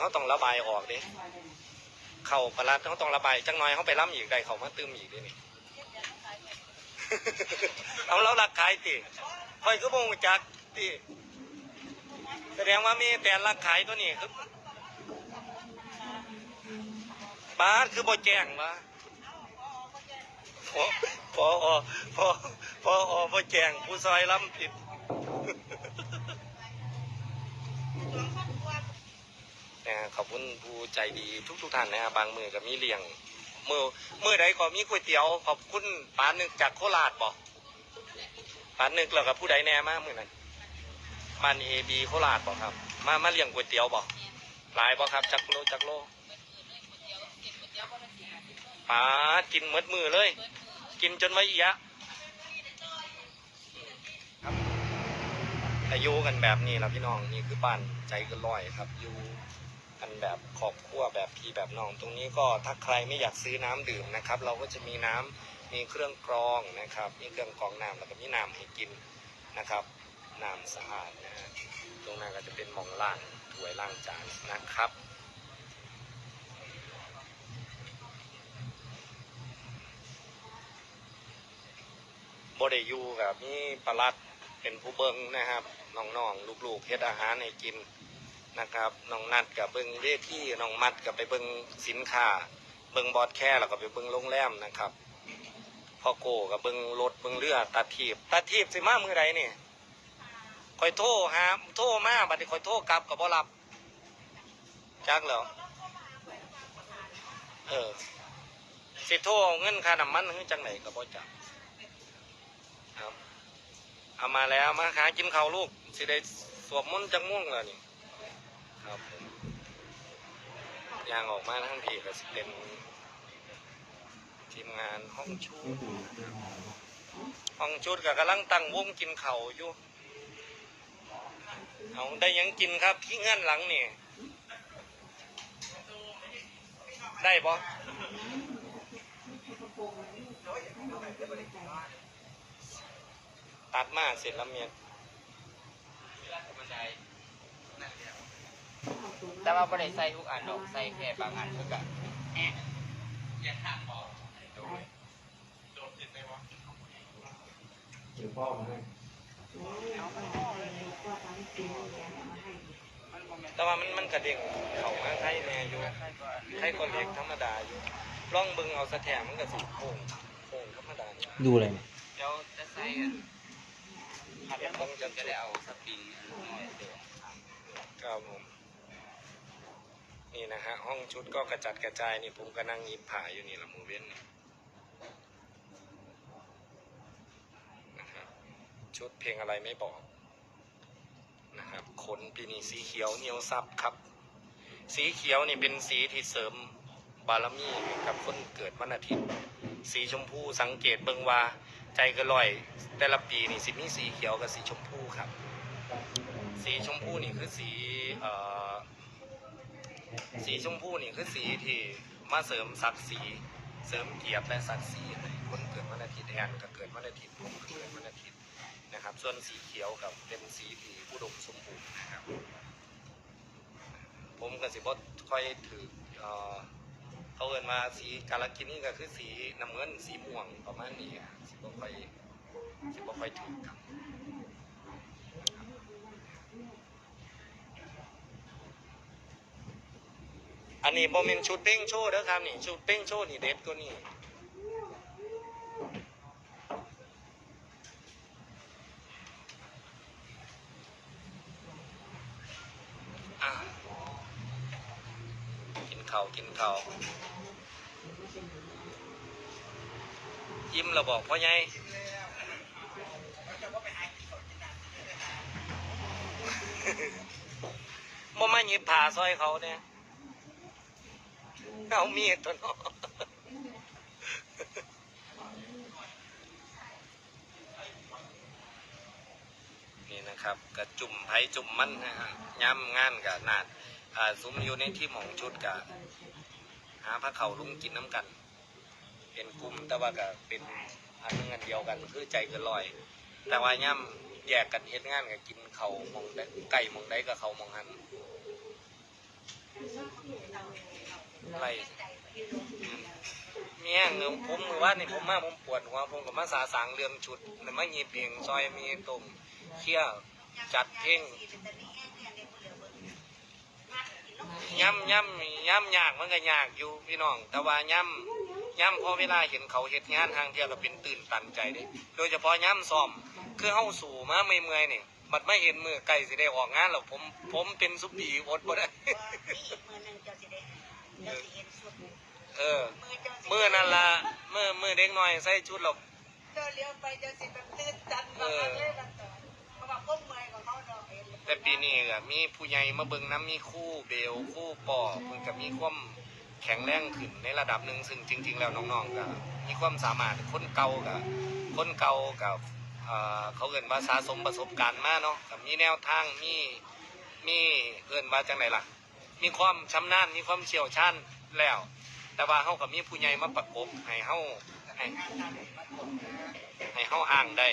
เขาต้องระบายออกเด้เข่าปลาร้าเขาต้องระบายจังน้อยเขาไปล่ำอีกได้เขามาตื้มอีกเด้นี่ เอาแล้วรักขายติคอยก็บงจักติแสดงว่ามีแต่รักขายตัวนี้คือบ้านคือบ่แจ้งวะพอพอพอพอพอบ่แจ้งผู้ซอยล้ำผิด นะขอบคุณผู้ใจดีทุกทุกท่านนะฮะบางมือก็มีเลี้ยงมือมือใดก็มีก๋วยเตี๋ยว ขอบคุณปานนึกจากโคราชบอกปานนึกแล้วกับผู้ใดแน่มากมือนั้นมันเอบีโคราชบอกครับ มามาเลี้ยงก๋วยเตี๋ยวบอกหลายบอกครับจักโลจักโลป้ากินมดมือเลย กินจนไม่เอียะครับแต่อยู่กันแบบนี้แล้วพี่น้องนี่คือบ้านใจกันลอยครับอยู่ กันแบบครอบครัวแบบพี่แบบน้อง ตรงนี้ก็ถ้าใครไม่อยากซื้อน้ำดื่มนะครับ เราก็จะมีน้ำมีเครื่องกรองนะครับ มีเครื่องกรองน้ำแล้วก็มีน้ำให้กินนะครับน้ำสะอาดนะฮะตรงนั้นก็จะเป็นหมองล่างถ้วยล่างจานนะครับบไดยูกับนี่ปลัดเป็นผู้เบิงนะครับน้องๆลูกๆเฮ็ดอาหารให้กิน นะครับน้องนัดกับเบิงเวทีน้องมัดกับไปเบิงสินค้า เบิงบอดแค่แล้วก็ไปเบิงโรงแรมนะครับพ่อโกกับเบิงรถเบิงเรือตัดทีบตัดทีบสิมามือใดนี่คอยโทรหาโทรมาบัดนี้คอยโทรกลับกับบ่รับจักเหรอเออสิโทรเงินค่าน้ำมันคือจังไหนกับบ่จักครับเอามาแล้วมาหากินข้าวลูกสิได้สวมมนต์จังม่วงแล้วนี่ ครับผมยางออกมาทั้งพีก็สิเป็นทีมงานห้องชุดห้องชุดก็กำลังตั้งวงกินเข่าอยู่เอาได้ยังกินครับที่เงื่อนหลังนี่ได้ปะตัดมาเสร็จแล้วเมีย แต่ ว่าบ่ได้ใส่ทุกอันดอกใส่แค่บางอันเพื่อกันแอะอย่าทางบอกโดยเดี๋ยวพ่อมาให้แต่ว่ามันมันกระเด้งเขามาไทยแน่อยู่ใครก็ไทยก็เล็กธรรมดาอยู่ล่องเบึงเอาสะแถมมันก็สิโค้งโค้งธรรมดานี่ดูอะไรเนี่ยเดี๋ยวจะใส่อันขัดแล้วผมจะได้เอาสปริงอันน้อยเดี๋ยวครับผม นี่นะฮะห้องชุดก็กระจัดกระจายนี่ผมก็นั่งยิบผ่าอยู่นี่ละหมูเว้นนี่นะครับชุดเพลงอะไรไม่บอกนะครับขนปีนี้สีเขียวเหนียวซับครับ สีเขียวนี่เป็นสีที่เสริมบารมีกับคนเกิดวันอาทิตย์ สีชมพูสังเกตเบิงว่าใจกระลอย แต่ละปีนี่สิมีสีเขียวกับสีชมพูครับ สีชมพูนี่คือสีเอ่อ สีชมพูนี่คือสีที่มาเสริมศักดิ์ศรีเสริมเกียรติและศักดิ์ศรีให้คนเกิดวันอาทิตย์แอนก็เกิดวันอาทิตย์ผมก็เกิดวันอาทิตย์นะครับ ส่วนสีเขียวกับเป็นสีที่อุดมสมบูรณ์นะครับ ผมก็สิบ่ค่อยถือเออเขาเอินมาสีกาลกินี่ก็คือสีน้ำเงินสีม่วงประมาณนี้สิบ่ค่อยสิบ่ค่อยถือครั อันนี้โมเมนชุดเป้งโชว์เด้อครับนี่ชุดเป้งโชว์นี่เด็ดก็นี่กินข้าวกินข้าวยิ้มเราบอกพ่อใหญ่บ่มาหยิบผ่าซอยเขาเนี่ย เอามีดตัวเนาะนี่นะครับกระจุ่มไผจุ่มมันนะฮะย้ำงานกับนาดอ่าซุ้มอยู่ในที่หมองชุดกับหาพระเขาลุงกินน้ำกัน เป็นกลุ่มแต่ว่าก็เป็นอันหนึงอันเดียวกันคือใจกินลอย แต่ว่าย่ำแยกกันเฮ็ดงานกับกินเขามองไก่มองใดกับเขามองหัน ไรเมียเงิมผมมือว่านี่ผมมาผมปวดหัวผมกับมาสาสางเรื่องชุดแล้วมาหยีบเพียงซอยมีตุ่มเคี่ยวจัดเพ่งย่ำย่ำย่ำยากมันก็ยากอยู่พี่น้อง แต่ว่าย่ำย่ำพอเวลาเห็นเขาเฮ็ดงานทางเที่ยวก็เป็นตื่นตันใจเด้โดยเฉพาะย่ำซ้อมคือเฮาสู่มาเมื่อยๆนี่บัดไม่เห็นมือไก่สิได้ออกงานแล้วผมผมเป็นซุปปีอดบ่ได้ เออมือนั่นละมือมือเด็กน้อยใส่ชุดเราเดินเลี้ยวไปจะสิแบบตื่นตันมากเลยละต่อเพราะว่าก้มเมื่อยของเขาเนาะเห็นแต่ปีนี้ก็มีผู้ใหญ่มาเบิ่งน้ำมีคู่เบลคู่ปอเพิ่นก็มีความแข็งแรงขึ้นในระดับหนึ่งซึ่งจริง ๆ แล้วน้องๆก็มีความสามารถคนเก่ากับคนเก่ากับเอ่อเขาเอิ้นว่าสะสมประสบการณ์มาเนาะก็มีแนวทางมีมีเอิ้นว่าจังไดล่ะ มีความชำนาญมีความเชี่ยวชาญแล้ว แต่ว่าเฮาก็มีผู้ใหญ่มาประกบให้เฮาให้ให้เฮาอ้างได้